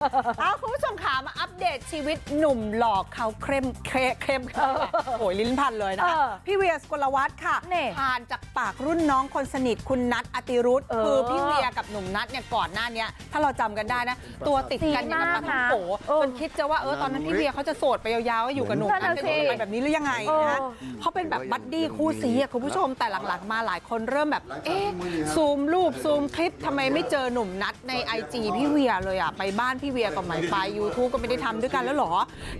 I มาอัปเดตชีวิตหนุ่มหล่อเขาเข้มเคเข้มโอ้ยลิ้นพันเลยนะเออพี่เวียสกลวัฒน์ค่ะนี่ผ่านจากปากรุ่นน้องคนสนิทคุณนัทอติรุธเออคือพี่เวียกับหนุ่มนัทเนี่ยก่อนหน้าเนี้ยถ้าเราจำกันได้นะ ตัวติดกันอย่างกับปลาท่องโกเออจนคิดจะว่าเออตอนนั้นพี่เวียเขาจะโสดไปยาวๆก็อยู่กับหนุ่มนั่นัทนน่ะสิกันแบบนี้หรือยังไงนะเออเขาเป็นแบบบัดดี้คู่ซีอะคุณผู้ชมแต่หลังๆมาหลายคนเริ่มแบบเอ๊ะซูมรูปซูมคลิปทำไมไม่เจอหนุ่มนัทใน IG พี่เวียเลยอะไปบ้านพี่เวียก็ไม่ไป YouTube ก็ไม่ได้ทำด้วยกันแล้วเหรอ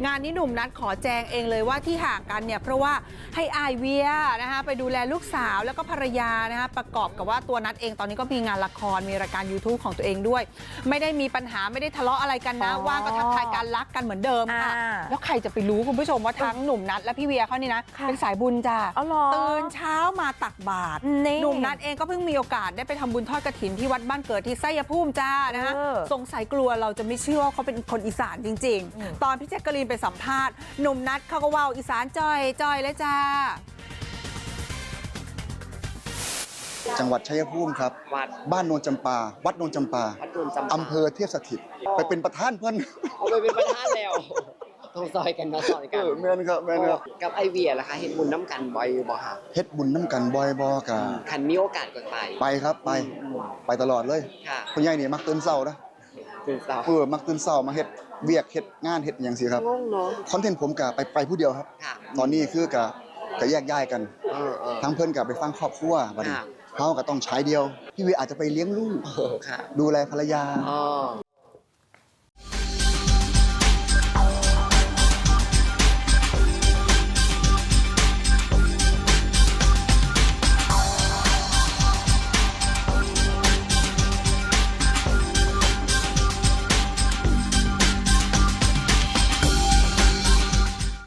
งานนี้หนุ่มนัทขอแจงเองเลยว่าที่ห่างกันเนี่ยเพราะว่า ให้อายเวียนะคะไปดูแลลูกสาวแล้วก็ภรรยานะคะประกอบกับว่าตัวนัทเองตอนนี้ก็มีงานละครมีรายการ YouTube ของตัวเองด้วย ไม่ได้มีปัญหาไม่ได้ทะเลาะอะไรกันนะอ๋อว่างก็ทักทายกันรักกันเหมือนเดิมค่ะอ่าแล้วใครจะไปรู้คุณผู้ชมว่าทั้งหนุ่มนัทและพี่เวียเขานี่นะค่ะเป็นสายบุญจ้าอ๋อเหรอตื่นเช้ามาตักบาตรนี่หนุ่มนัทเองก็เพิ่งมีโอกาสได้ไปทำบุญทอดกระถินที่วัดบ้านเกิดที่ไสยภูมิจ้านะฮะเออสงสัยกลัวเราจะไม่เชื่อว่าเขาเป็นคนอีสานจริงอืมๆตอนพี่แจ๊กกะลีนไปสัมภาษณ์หนุ่มนัทเขาก็เว่าอีสานจ้อยจ้อยเลยจ้าจังหวัดชัยภูมิครับ วัด บ้านโนนจำปา วัดโนนจำปา วัดโดนจำปา อำเภอเทพสถิต ไปเป็นประธานเพื่อนเอาไปเป็นประธานแล้วต้องซอยกันเนาะซอยเอกันอแม่นครับแม่นครับกับไอเวียล่ะคะเห็นบุญน้ำกันบ่อยบ่ค่ะเฮ็ดบุญน้ำกันบ่อยบอกะคันมีโอกาสก็ไปไปครับไปไปตลอดเลยค่ะคุณยายนี่มักตื่นเช้านะตื่นเช้าเออมักตื่นเช้ามาเฮ็ดเวียกเฮ็ดงานเฮ็ดอหย่างสิครับ งงเนาะคอนเทนต์ผมกะไปไปผู้เดียวครับ ค่ะตอนนี้คือกะ กะแยกย้ายกัน เออเออ ทั้งเพิ่นกะไปฟังครอบครัวบัดนี้ค่ะเฮาก็ต้องใช้เดียว พี่เวยอาจจะไปเลี้ยงลูก ค่ะดูแลภรรยา อ๋อ